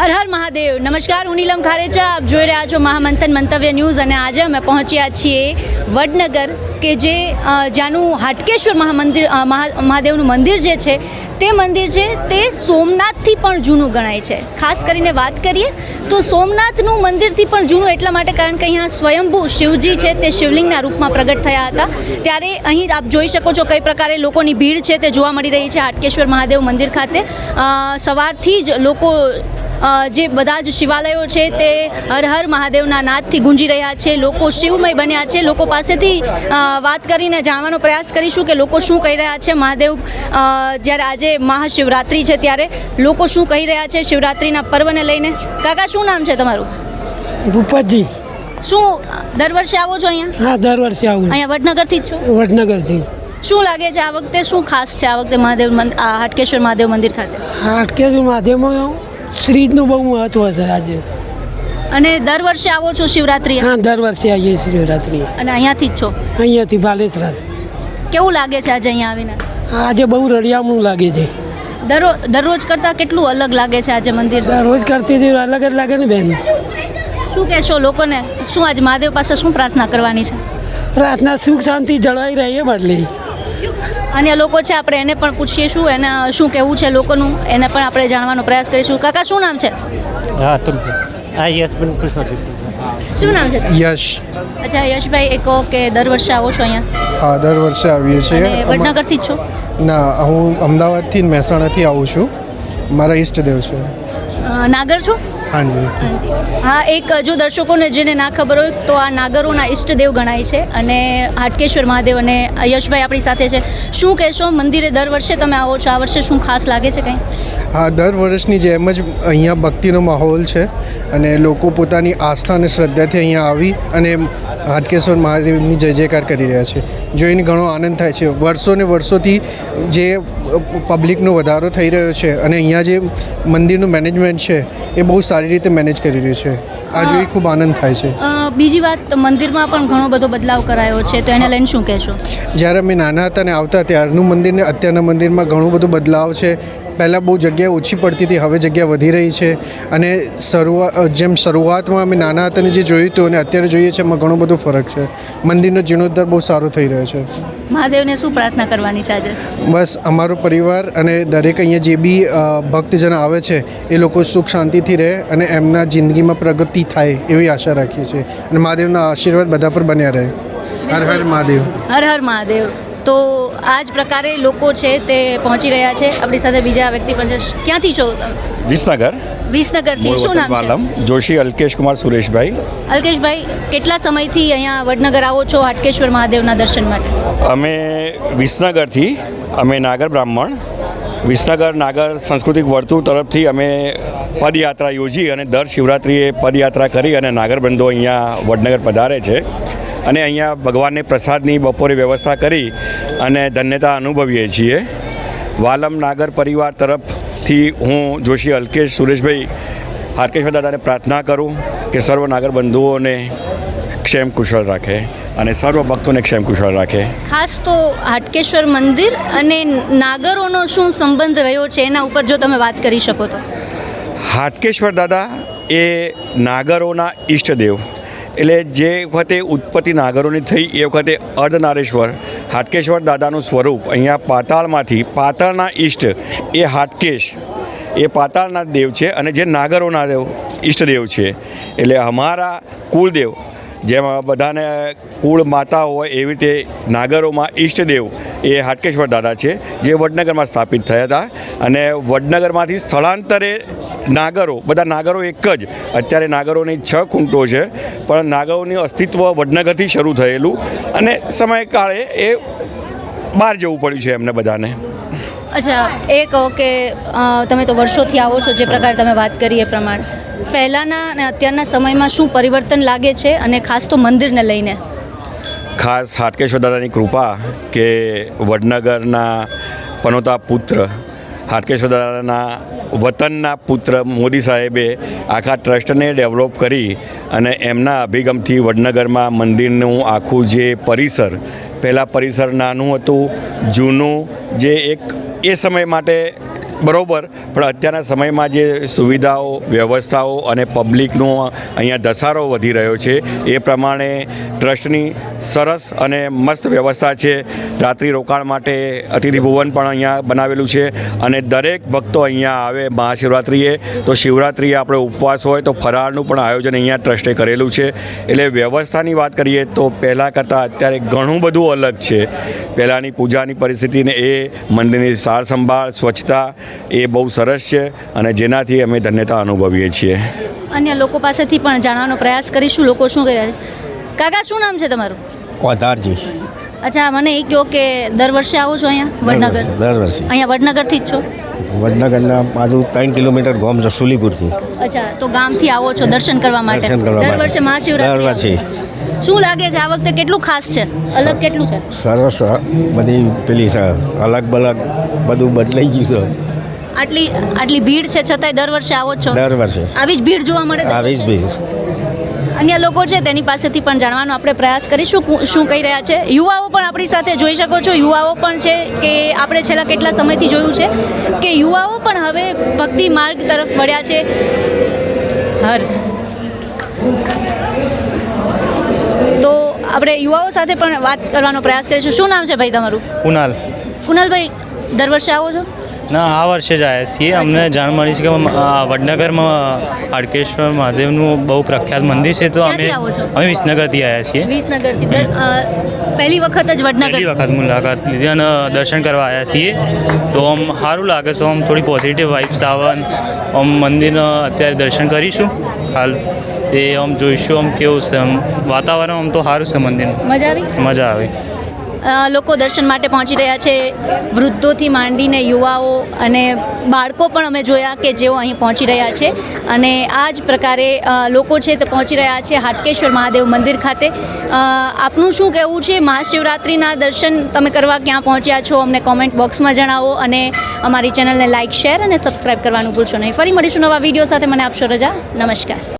હર હર મહાદેવ. નમસ્કાર, હું નીલમ ખારેચા. આપ જોઈ રહ્યા છો મહામંથન મંતવ્ય ન્યૂઝ અને આજે અમે પહોંચ્યા છીએ વડનગર કે જે જ્યાંનું હાટકેશ્વર મહામંદિર મહાદેવનું મંદિર જે છે, તે મંદિર છે, તે સોમનાથથી પણ જૂનું ગણાય છે. ખાસ કરીને વાત કરીએ તો સોમનાથનું મંદિરથી પણ જૂનું એટલા માટે કારણ કે અહીંયા સ્વયંભૂ શિવજી છે, તે શિવલિંગના રૂપમાં પ્રગટ થયા હતા. ત્યારે અહીં આપ જોઈ શકો છો કઈ પ્રકારે લોકોની ભીડ છે, તે જોવા મળી રહી છે હાટકેશ્વર મહાદેવ મંદિર ખાતે. સવારથી જ લોકો જે બધા જ શિવાલયો છે તે હર હર મહાદેવના નાદથી ગુંજી રહ્યા છે લોકો શિવમય બન્યા છે લોકો પાસેથી વાત કરીને જાણવાનો પ્રયાસ કરીશું કે લોકો શું કહી રહ્યા છે. મહાદેવ જ્યારે આજે મહાશિવરાત્રિ છે ત્યારે લોકો શું કહી રહ્યા છે શિવરાત્રિના પર્વને લઈને? કાકા શું નામ છે તમારું? ભૂપતજી. શું દર વર્ષે આવો છો અહીંયા? હા દર વર્ષે આવું અહીંયા વડનગરથી જ છો? વડનગરથી. શું લાગે છે આ વખતે? શું ખાસ છે આ વખતે મહાદેવ હાટકેશ્વર મહાદેવ મંદિર ખાતે? હાટકેશ્વર માધ્યમમાં શ્રીજનું બહુ મહત્વ છે આજે. અને દર વર્ષે આવો છો શિવરાત્રિ હા દર વર્ષે આવીએ છીએ શિવરાત્રિએ. અને અહીંયાથી જ છો? અહીંયાથી બાલેશ્વર કેવું લાગે છે આજે અહીંયા આવીને? આજે બહુ રળિયામણું લાગે છે. દરરોજ દરરોજ કરતાં કેટલું અલગ લાગે છે આજે મંદિર? દરરોજ કરતી અલગ જ લાગે ને બેન. શું કહેશો લોકોને? શું આજ મહાદેવ પાસે શું પ્રાર્થના કરવાની છે? પ્રાર્થના સુખ શાંતિ જળવાઈ રહે બદલી. અન્ય લોકો છે આપણે એને પણ પૂછીએ શું એને શું કહેવું છે લોકોનું એને પણ આપણે જાણવાનો પ્રયાસ કરીશું. કાકા શું નામ છે? હા तुम હા યસ પણ શું નામ છે યશ. અચ્છા યશભાઈ એ કહો કે દર વર્ષે આવો છો અહીંયા? હા દર વર્ષે આવીએ છીએ. વડનગરથી જ છો? ના હું અમદાવાદથી મહેસાણાથી આવું છું. મારા ઈષ્ટદેવ છે. નાગર છો? હાજી. હા એક જો દર્શકોને જેને ના ખબર હોય તો આ નાગરોના ઈષ્ટદેવ ગણાય છે અને હાટકેશ્વર મહાદેવ અને યશભાઈ આપણી સાથે છે. શું કહેશો મંદિરે દર વર્ષે તમે આવો છો? આ વર્ષે શું ખાસ લાગે છે કંઈ? હા દર વર્ષની જેમ જ અહીંયા ભક્તિનો માહોલ છે અને લોકો પોતાની આસ્થા અને શ્રદ્ધાથી અહીંયા આવી અને હાટકેશ્વર મહાદેવની જય જયકાર કરી રહ્યા છે. જોઈને ઘણો આનંદ થાય છે. વર્ષો ને વર્ષોથી જે પબ્લિકનો વધારો થઈ રહ્યો છે અને અહીંયા જે મંદિરનું મેનેજમેન્ટ છે એ બહુ સારી રીતે મેનેજ કરી રહ્યું છે. આ જોઈ ખૂબ આનંદ થાય છે. બીજી વાત મંદિરમાં પણ ઘણો બધો બદલાવ કરાયો છે. તો એને લઈને શું કહેશો? જ્યારે અમે નાના હતા ને આવતા ત્યારનું મંદિર ને અત્યારના મંદિરમાં ઘણું બધું બદલાવ છે. પહેલાં બહુ જગ્યા ઓછી પડતી હતી હવે જગ્યા વધી રહી છે અને શરૂઆત જેમ શરૂઆતમાં અમે નાના હતા ને જે જોયું હતું અને અત્યારે જોઈએ છે એમાં ઘણો બધો ફરક છે. મંદિરનો જીર્ણોદ્ધાર બહુ સારો થઈ રહ્યો છે. મહાદેવને શું પ્રાર્થના કરવાની છે આજે? બસ અમારો પરિવાર અને દરેક અહીંયા જે બી ભક્તજન આવે છે એ લોકો સુખ શાંતિથી રહે અને એમના જિંદગીમાં પ્રગતિ થાય એવી આશા રાખીએ છીએ. અને મહાદેવના આશીર્વાદ બધા પર બન્યા રહે. હર હર મહાદેવ. હર હર મહાદેવ. તો આ જ પ્રકારે લોકો છે તે પહોંચી રહ્યા છે. આપણી સાથે બીજા વ્યક્તિ પણ છે. ક્યાંથી છો તમે? વિસનગર. વિસનગરથી. શું નામ છે? જોશી અલ્કેશ કુમાર સુરેશભાઈ. અલ્કેશભાઈ કેટલા સમયથી અહીંયા વડનગર આવો છો હાટકેશ્વર મહાદેવના દર્શન માટે? અમે વિસનગરથી અમે નાગર બ્રાહ્મણ. વિસનગર નાગર સાંસ્કૃતિક વર્તુળ તરફથી અમે પદયાત્રા યોજી અને દર શિવરાત્રિએ પદયાત્રા કરી અને નાગરબંધો અહીંયા વડનગર પધારે છે. અને અહીંયા ભગવાનને પ્રસાદની બપોરે વ્યવસ્થા કરી અને ધન્યતા અનુભવીએ છીએ. વાલમ નાગર પરિવાર તરફથી હું જોશી અલ્કેશ સુરેશભાઈ હાર્કેશ્વર દાદાને પ્રાર્થના કરું કે સર્વ નાગર બંધુઓને ક્ષેમ કુશળ રાખે અને સર્વ ભક્તોને ક્ષેમ કુશળ રાખે. ખાસ તો હાટકેશ્વર મંદિર અને નાગરોનો શું સંબંધ રહ્યો છે? એના ઉપર જો તમે વાત કરી શકો તો. હાટકેશ્વર દાદા એ નાગરોના ઈષ્ટદેવ. એટલે જે વખતે ઉત્પત્તિ નાગરોની થઈ, એ વખતે અર્ધનારેશ્વર, હાટકેશ્વર દાદાનું સ્વરૂપ અહીંયા પાતાળમાંથી, પાતાળના ઈષ્ટ, એ હાટકેશ, એ પાતાળના દેવ છે અને જે નાગરોના દેવ, ઈષ્ટદેવ છે. એટલે અમારા કુળદેવ જેમાં બધાને કુળ માતા હોય એવી રીતે નાગરોમાં ઈષ્ટદેવ એ હાટકેશ્વર દાદા છે, જે વડનગરમાં સ્થાપિત થયા હતા. અને વડનગરમાંથી સ્થળાંતરે નાગરો, બધા નાગરો એક જ. અત્યારે નાગરોની છ ખૂંટો છે, પણ નાગરોની અસ્તિત્વ વડનગરથી શરૂ થયેલું અને સમયકાળે એ બહાર જવું પડ્યું છે એમને બધાને. અચ્છા, એ કહો કે તમે તો વર્ષોથી આવો છો, જે પ્રકારે તમે વાત કરી એ પ્રમાણે. પહેલાંના અને અત્યારના સમયમાં શું પરિવર્તન લાગે છે અને ખાસ તો મંદિરને લઈને? ખાસ હાટકેશ્વર દાદાની કૃપા કે વડનગરના પનોતા પુત્ર, હાટકેશ્વર દાદાના વતનના પુત્ર મોદી સાહેબે આખા ટ્રસ્ટને ડેવલપ કરી અને એમના અભિગમથી વડનગરમાં મંદિરનું આખું જે પરિસર, પહેલાં પરિસર નાનું હતું, જૂનું, જે એક એ સમય માટે બરોબર. પણ અત્યારના સમયમાં જે સુવિધાઓ, વ્યવસ્થાઓ અને પબ્લિકનો અહીંયા ધસારો વધી રહ્યો છે, એ પ્રમાણે ટ્રસ્ટની સરસ અને મસ્ત વ્યવસ્થા છે. રાત્રિ રોકાણ માટે અતિથિ ભુવન પણ અહીંયા બનાવેલું છે અને દરેક ભક્તો અહીંયા આવે મહાશિવરાત્રિએ. તો શિવરાત્રિએ આપણે ઉપવાસ હોય તો ફરાળનું પણ આયોજન અહીંયા ટ્રસ્ટે કરેલું છે. એટલે વ્યવસ્થાની વાત કરીએ તો પહેલાં કરતાં અત્યારે ઘણું બધું અલગ છે. પહેલાંની પૂજાની પરિસ્થિતિને એ, મંદિરની સાર સંભાળ, સ્વચ્છતા એ બહુ સરસ છે અને જેનાથી અમે ધન્યતા અનુભવીએ છીએ. અન્ય લોકો પાસેથી પણ જાણવાનો પ્રયાસ કરીશું. લોકો શું કહે? છે કાકા શું નામ છે તમારું? ઓધારજી અચ્છા મને એ કહો કે દર વર્ષે આવો છો અહીંયા વડનગર? દર વર્ષે. અહીંયા વડનગરથી જ છો? વડનગરના બાજુ ત્રણ કિલોમીટર ગામ છે સુલીપુરથી. અચ્છા તો ગામથી આવો છો દર્શન કરવા માટે? દર્શન કરવા દર વર્ષે મહાશિવરાત્રી દર વર્ષે. શું લાગે છે આ વખતે કેટલું ખાસ છે? અલગ કેટલું છે? સરસ બધી પેલી છે અલગ બલગ બધું બદલાઈ ગયું છે. આટલી આટલી ભીડ છે છતાંય દર વર્ષે આવો છો? દર વર્ષે. આવી જ ભીડ જોવા મળે આવી જ ભીડ. અન્ય લોકો છે તેની પાસેથી પણ જાણવાનો આપણે પ્રયાસ કરીશું શું કહી રહ્યા છે. યુવાઓ પણ આપણી સાથે જોઈ શકો છો. યુવાઓ પણ છે કે આપણે છેલ્લા કેટલા સમયથી જોયું છે કે યુવાઓ પણ હવે ભક્તિ માર્ગ તરફ વળ્યા છે. હર. તો આપણે યુવાઓ સાથે પણ વાત કરવાનો પ્રયાસ કરીશું. શું નામ છે ભાઈ તમારું? કુનાલ કુનાલભાઈ દર વર્ષે આવો છો? ના આ વર્ષે જ આવ્યા છીએ. અમને જાણ મળી છે કે વડનગરમાં હાડકેશ્વર મહાદેવનું બહુ પ્રખ્યાત મંદિર છે. તો અમે? અમે વિસનગરથી આવ્યા છીએ. વિસનગરથી. પહેલી વખત જ વડનગર પહેલી વખત મુલાકાત લીધી અને દર્શન કરવા આવ્યા છીએ. તો આમ સારું લાગે છે. આમ થોડી પોઝિટિવ વાઇબ્સ આવે આમ મંદિરના અત્યારે દર્શન કરીશું. હાલ એ આમ જોઈશું આમ કેવું છે. આમ વાતાવરણ આમ તો સારું છે મંદિરનું. મજા આવી? મજા આવે. લોકો દર્શન માટે પહોંચી રહ્યા છે. વૃદ્ધોથી માંડીને યુવાઓ અને બાળકો પણ અમે જોયા કે જેઓ અહીં પહોંચી રહ્યા છે. અને આ જ પ્રકારે લોકો છે તે પહોંચી રહ્યા છે હાટકેશ્વર મહાદેવ મંદિર ખાતે. આપનું શું કહેવું છે? મહાશિવરાત્રિના દર્શન તમે કરવા ક્યાં પહોંચ્યા છો? અમને કોમેન્ટ બોક્સમાં જણાવો અને અમારી ચેનલને લાઇક શેર અને સબસ્ક્રાઈબ કરવાનું ભૂલશો નહીં. ફરી મળીશું નવા વીડિયો સાથે. મને આપશો રજા. નમસ્કાર.